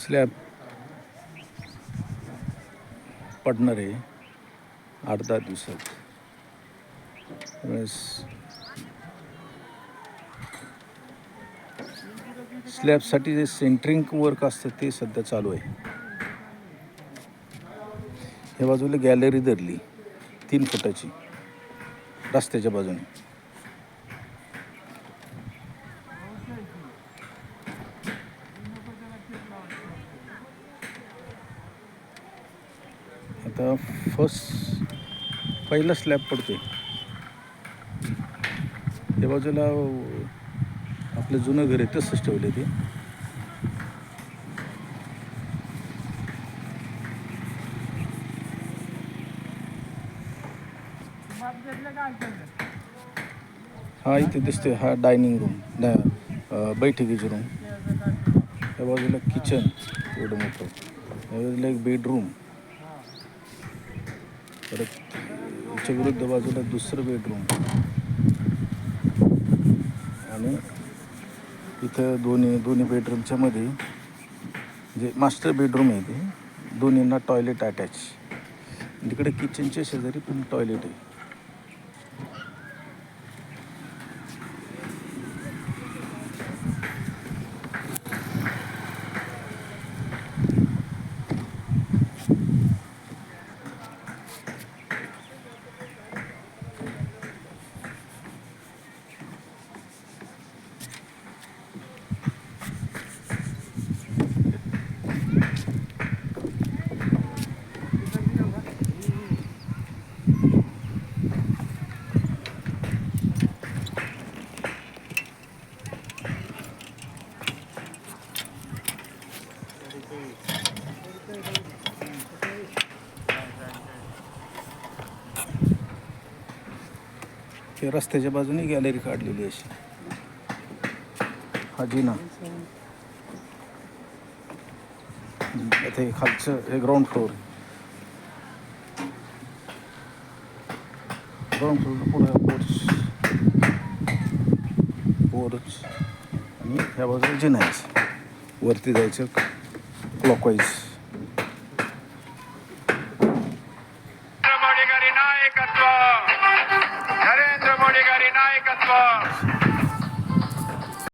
Slab पडणार आहे आठ दहा दिवसात. त्यावेळेस स्लॅबसाठी जे सेंटरिंग वर्क असतं ते सध्या चालू आहे. ह्या बाजूला गॅलरी धरली तीन फुटाची रस्त्याच्या बाजूने. आता फर्स्ट पहिला स्लॅब पडतोय. त्या बाजूला आपलं जुनं घर आहे तसंच ठेवलं ते. हा इथे दिसतोय हा डायनिंग रूम बैठकीची रूम त्या बाजूला किचन एवढं मोठं. त्या बाजूला एक बेडरूम परत त्याच्या विरुद्ध बाजूला दुसरं बेडरूम आणि इथं दोन्ही दोन्ही बेडरूमच्या मध्ये जे मास्टर बेडरूम आहे ते दोन्हींना टॉयलेट अटॅच तिकडे किचनच्या शेजारी पण टॉयलेट आहे. ते रस्त्याच्या बाजूने गॅलरी काढलेली अशी. हाजी ना आता हे खालचं हे ground floor ग्राउंड फ्लोअर पुढे पोर्च पोर्च आणि ह्या बाजूला जिना आहे वरती जायचं क्लॉकवाईज नरेंद्र मोदी गारी नायकत्व नरेंद्र मोदी गारी नायकत्व